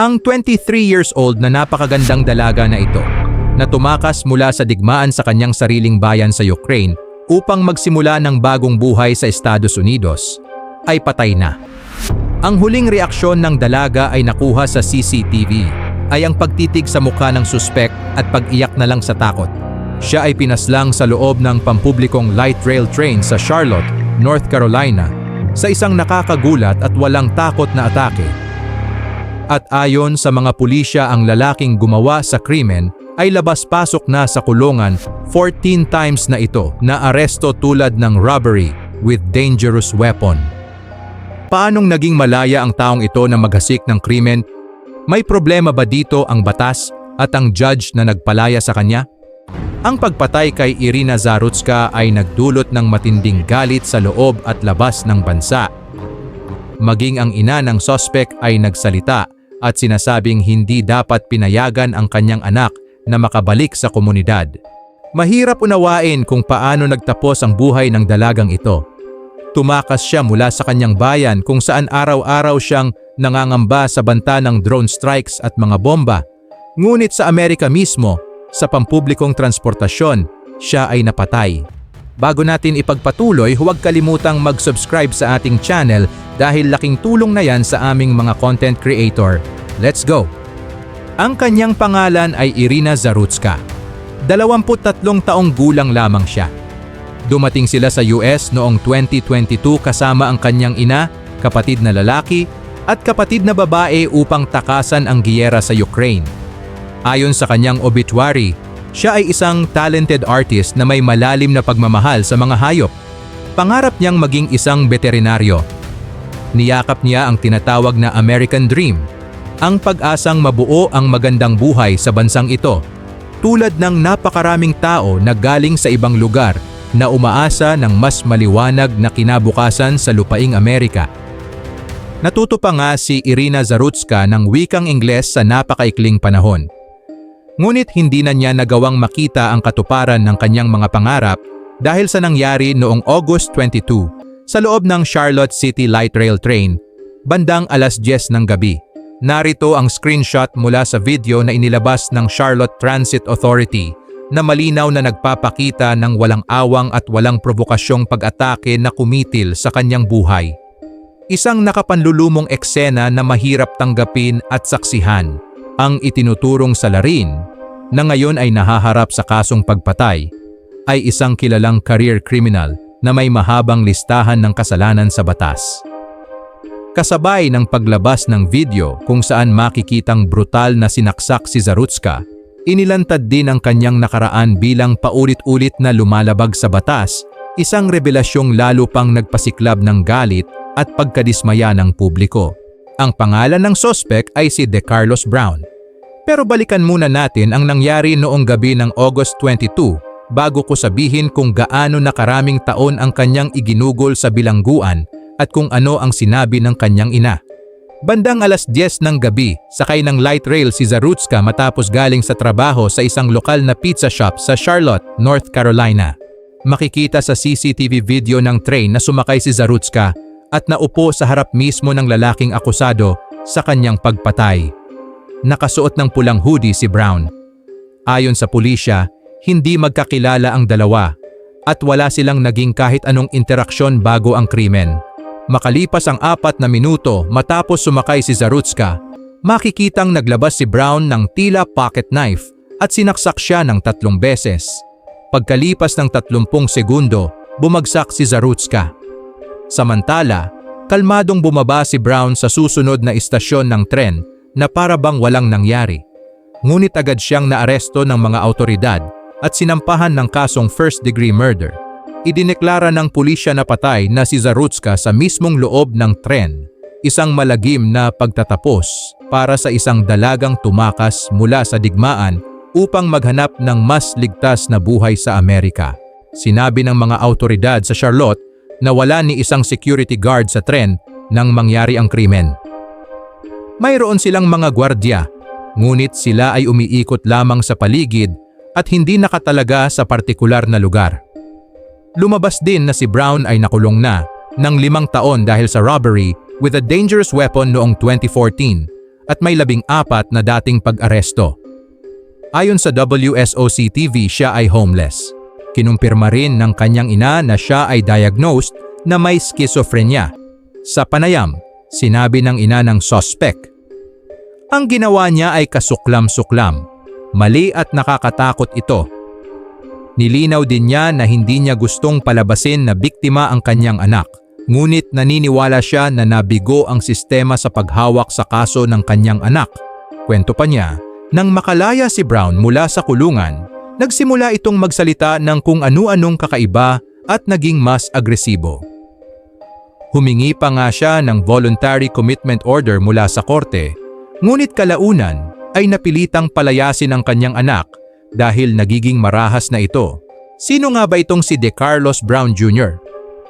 Ang 23 years old na napakagandang dalaga na ito, na tumakas mula sa digmaan sa kanyang sariling bayan sa Ukraine upang magsimula ng bagong buhay sa Estados Unidos, ay patay na. Ang huling reaksyon ng dalaga ay nakuha sa CCTV, ay ang pagtitig sa mukha ng suspek at pag-iyak na lang sa takot. Siya ay pinaslang sa loob ng pampublikong light rail train sa Charlotte, North Carolina, sa isang nakakagulat at walang takot na atake. At ayon sa mga pulisya ang lalaking gumawa sa krimen ay labas-pasok na sa kulungan 14 times na ito na aresto tulad ng robbery with dangerous weapon. Paanong naging malaya ang taong ito na maghasik ng krimen? May problema ba dito ang batas at ang judge na nagpalaya sa kanya? Ang pagpatay kay Irina Zarutska ay nagdulot ng matinding galit sa loob at labas ng bansa. Maging ang ina ng sospek ay nagsalita at sinasabing hindi dapat pinayagan ang kanyang anak na makabalik sa komunidad. Mahirap unawain kung paano nagtapos ang buhay ng dalagang ito. Tumakas siya mula sa kanyang bayan kung saan araw-araw siyang nangangamba sa banta ng drone strikes at mga bomba. Ngunit sa Amerika mismo, sa pampublikong transportasyon, siya ay napatay. Bago natin ipagpatuloy, huwag kalimutang mag-subscribe sa ating channel dahil laking tulong na yan sa aming mga content creator. Let's go! Ang kanyang pangalan ay Irina Zarutska. 23 taong gulang lamang siya. Dumating sila sa US noong 2022 kasama ang kanyang ina, kapatid na lalaki, at kapatid na babae upang takasan ang giyera sa Ukraine. Ayon sa kanyang obituary, siya ay isang talented artist na may malalim na pagmamahal sa mga hayop. Pangarap niyang maging isang veterinaryo. Niyakap niya ang tinatawag na American Dream, ang pag-asang mabuo ang magandang buhay sa bansang ito, tulad ng napakaraming tao na galing sa ibang lugar na umaasa ng mas maliwanag na kinabukasan sa lupaing Amerika. Natuto pa nga si Irina Zarutska ng wikang Ingles sa napakaikling panahon. Ngunit hindi na niya nagawang makita ang katuparan ng kanyang mga pangarap dahil sa nangyari noong August 22 sa loob ng Charlotte City Light Rail Train, bandang alas 10 ng gabi. Narito ang screenshot mula sa video na inilabas ng Charlotte Transit Authority na malinaw na nagpapakita ng walang awang at walang provokasyong pag-atake na kumitil sa kanyang buhay. Isang nakapanlulumong eksena na mahirap tanggapin at saksihan ang itinuturong salarin na ngayon ay nahaharap sa kasong pagpatay ay isang kilalang career criminal na may mahabang listahan ng kasalanan sa batas. Kasabay ng paglabas ng video kung saan makikitang brutal na sinaksak si Zarutska, inilantad din ang kanyang nakaraan bilang paulit-ulit na lumalabag sa batas, isang revelasyong lalo pang nagpasiklab ng galit at pagkadismaya ng publiko. Ang pangalan ng sospek ay si De Carlos Brown. Pero balikan muna natin ang nangyari noong gabi ng August 22 bago ko sabihin kung gaano nakaraming taon ang kanyang iginugol sa bilangguan at kung ano ang sinabi ng kanyang ina. Bandang alas 10 ng gabi, sakay ng light rail si Zarutska matapos galing sa trabaho sa isang lokal na pizza shop sa Charlotte, North Carolina. Makikita sa CCTV video ng train na sumakay si Zarutska at naupo sa harap mismo ng lalaking akusado sa kanyang pagpatay. Nakasuot ng pulang hoodie si Brown. Ayon sa pulisya, hindi magkakilala ang dalawa at wala silang naging kahit anong interaksyon bago ang krimen. Makalipas ang apat na minuto matapos sumakay si Zarutska, makikitang naglabas si Brown ng tila pocket knife at sinaksak siya ng tatlong beses. Pagkalipas ng 30 segundo, bumagsak si Zarutska. Samantala, kalmadong bumaba si Brown sa susunod na istasyon ng tren na para bang walang nangyari. Ngunit agad siyang naaresto ng mga autoridad at sinampahan ng kasong first-degree murder. Idineklara ng pulisya na patay na si Zarutska sa mismong loob ng tren, isang malagim na pagtatapos para sa isang dalagang tumakas mula sa digmaan upang maghanap ng mas ligtas na buhay sa Amerika. Sinabi ng mga autoridad sa Charlotte na wala ni isang security guard sa tren nang mangyari ang krimen. Mayroon silang mga gwardya, ngunit sila ay umiikot lamang sa paligid at hindi nakatalaga sa partikular na lugar. Lumabas din na si Brown ay nakulong na ng limang taon dahil sa robbery with a dangerous weapon noong 2014 at may labing apat na dating pag-aresto. Ayon sa WSOC TV, siya ay homeless. Kinumpirma rin ng kanyang ina na siya ay diagnosed na may schizophrenia. Sa panayam, sinabi ng ina ng suspect. Ang ginawa niya ay kasuklam-suklam. Mali at nakakatakot ito. Nilinaw din niya na hindi niya gustong palabasin na biktima ang kanyang anak. Ngunit naniniwala siya na nabigo ang sistema sa paghawak sa kaso ng kanyang anak. Kwento pa niya, nang makalaya si Brown mula sa kulungan, nagsimula itong magsalita ng kung anu-anong kakaiba at naging mas agresibo. Humingi pa nga siya ng voluntary commitment order mula sa korte, ngunit kalaunan ay napilitang palayasin ang kanyang anak dahil nagiging marahas na ito. Sino nga ba itong si De Carlos Brown Jr.?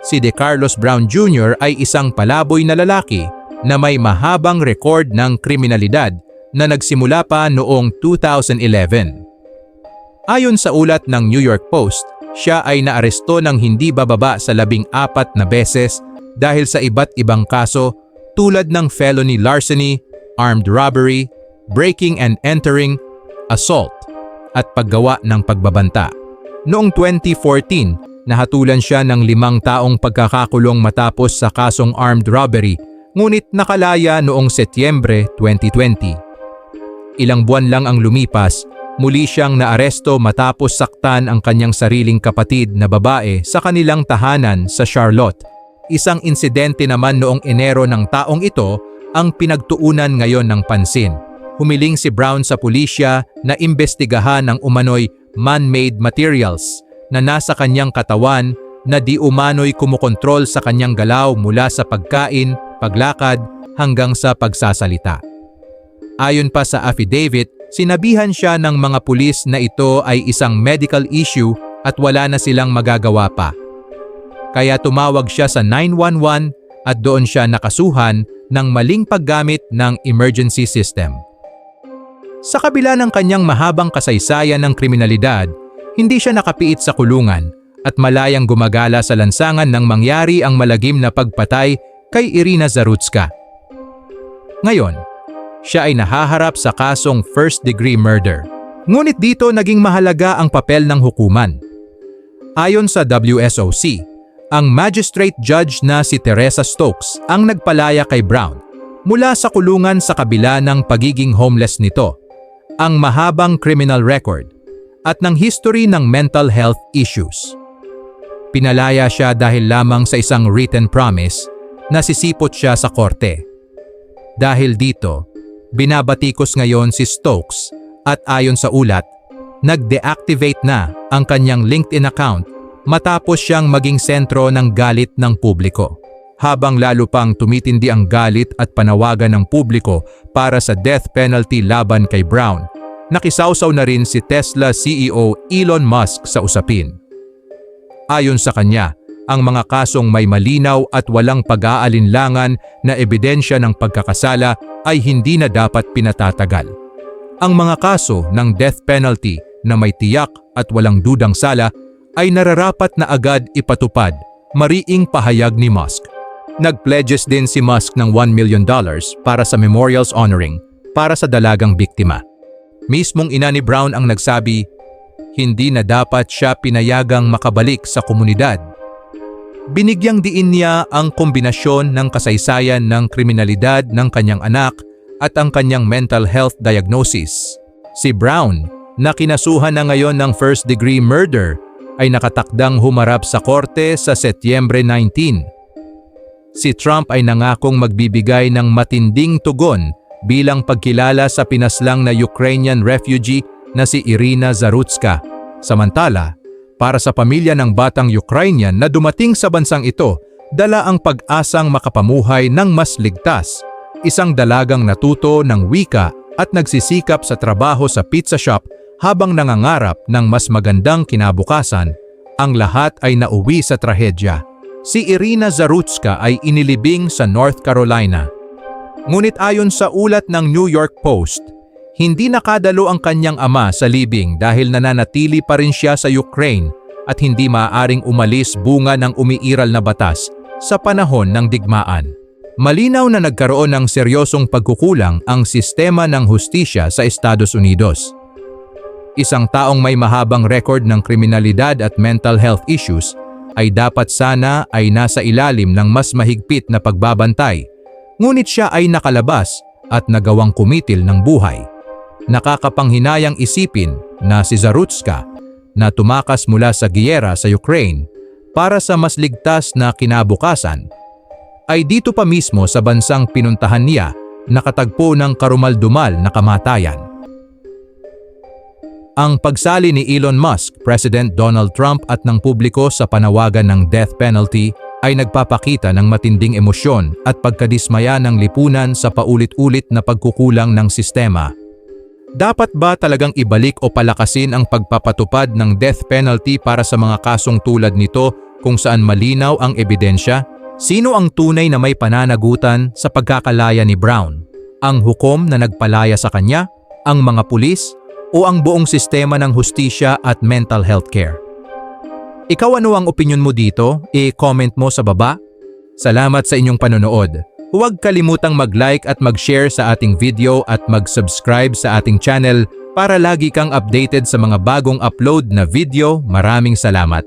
Si De Carlos Brown Jr. ay isang palaboy na lalaki na may mahabang record ng kriminalidad na nagsimula pa noong 2011. Ayon sa ulat ng New York Post, siya ay naaresto ng hindi bababa sa labing apat na beses dahil sa iba't ibang kaso tulad ng felony larceny, armed robbery, breaking and entering, assault, at paggawa ng pagbabanta. Noong 2014, nahatulan siya ng limang taong pagkakakulong matapos sa kasong armed robbery, ngunit nakalaya noong Setyembre 2020. Ilang buwan lang ang lumipas, muli siyang naaresto matapos saktan ang kanyang sariling kapatid na babae sa kanilang tahanan sa Charlotte. Isang insidente naman noong Enero ng taong ito ang pinagtuunan ngayon ng pansin. Humiling si Brown sa pulisya na imbestigahan ang umano'y man-made materials na nasa kanyang katawan na di umano'y kumukontrol sa kanyang galaw mula sa pagkain, paglakad hanggang sa pagsasalita. Ayon pa sa affidavit, sinabihan siya ng mga pulis na ito ay isang medical issue at wala na silang magagawa pa. Kaya tumawag siya sa 911 at doon siya nakasuhan ng maling paggamit ng emergency system. Sa kabila ng kanyang mahabang kasaysayan ng kriminalidad, hindi siya nakapiit sa kulungan at malayang gumagala sa lansangan nang mangyari ang malagim na pagpatay kay Irina Zarutska. Ngayon, siya ay nahaharap sa kasong first-degree murder. Ngunit dito naging mahalaga ang papel ng hukuman. Ayon sa WSOC, ang magistrate judge na si Teresa Stokes ang nagpalaya kay Brown mula sa kulungan sa kabila ng pagiging homeless nito, ang mahabang criminal record, at ng history ng mental health issues. Pinalaya siya dahil lamang sa isang written promise na sisipot siya sa korte. Dahil dito, binabatikos ngayon si Stokes at ayon sa ulat, nag-deactivate na ang kanyang LinkedIn account matapos siyang maging sentro ng galit ng publiko. Habang lalo pang tumitindi ang galit at panawagan ng publiko para sa death penalty laban kay Brown, nakisawsaw na rin si Tesla CEO Elon Musk sa usapin. Ayon sa kanya, ang mga kasong may malinaw at walang pag-aalinlangan na ebidensya ng pagkakasala ay hindi na dapat pinatatagal. Ang mga kaso ng death penalty na may tiyak at walang dudang sala ay nararapat na agad ipatupad, mariing pahayag ni Musk. Nag-pledges din si Musk ng $1 million dollars para sa memorials honoring para sa dalagang biktima. Mismong ina ni Brown ang nagsabi, hindi na dapat siya pinayagang makabalik sa komunidad. Binigyang diin niya ang kombinasyon ng kasaysayan ng kriminalidad ng kanyang anak at ang kanyang mental health diagnosis. Si Brown, na kinasuhan na ngayon ng first degree murder, ay nakatakdang humarap sa korte sa Setyembre 19. Si Trump ay nangakong magbibigay ng matinding tugon bilang pagkilala sa pinaslang na Ukrainian refugee na si Irina Zarutska. Samantala, para sa pamilya ng batang Ukrainian na dumating sa bansang ito, dala ang pag-asang makapamuhay ng mas ligtas, isang dalagang natuto ng wika at nagsisikap sa trabaho sa pizza shop habang nangangarap ng mas magandang kinabukasan, ang lahat ay nauwi sa trahedya. Si Irina Zarutska ay inilibing sa North Carolina. Ngunit ayon sa ulat ng New York Post, hindi nakadalo ang kanyang ama sa libing dahil nananatili pa rin siya sa Ukraine at hindi maaaring umalis bunga ng umiiral na batas sa panahon ng digmaan. Malinaw na nagkaroon ng seryosong pagkukulang ang sistema ng hustisya sa Estados Unidos. Isang taong may mahabang record ng kriminalidad at mental health issues ay dapat sana ay nasa ilalim ng mas mahigpit na pagbabantay, ngunit siya ay nakalabas at nagawang kumitil ng buhay. Nakakapanghinayang isipin na si Zarutska na tumakas mula sa giyera sa Ukraine para sa mas ligtas na kinabukasan ay dito pa mismo sa bansang pinuntahan niya nakatagpo ng karumaldumal na kamatayan. Ang pagsali ni Elon Musk, President Donald Trump at ng publiko sa panawagan ng death penalty ay nagpapakita ng matinding emosyon at pagkadismaya ng lipunan sa paulit-ulit na pagkukulang ng sistema. Dapat ba talagang ibalik o palakasin ang pagpapatupad ng death penalty para sa mga kasong tulad nito kung saan malinaw ang ebidensya? Sino ang tunay na may pananagutan sa pagkakalaya ni Brown? Ang hukom na nagpalaya sa kanya? Ang mga pulis? O ang buong sistema ng hustisya at mental health care? Ikaw ano ang opinion mo dito? I-comment mo sa baba. Salamat sa inyong panonood. Huwag kalimutang mag-like at mag-share sa ating video at mag-subscribe sa ating channel para lagi kang updated sa mga bagong upload na video. Maraming salamat.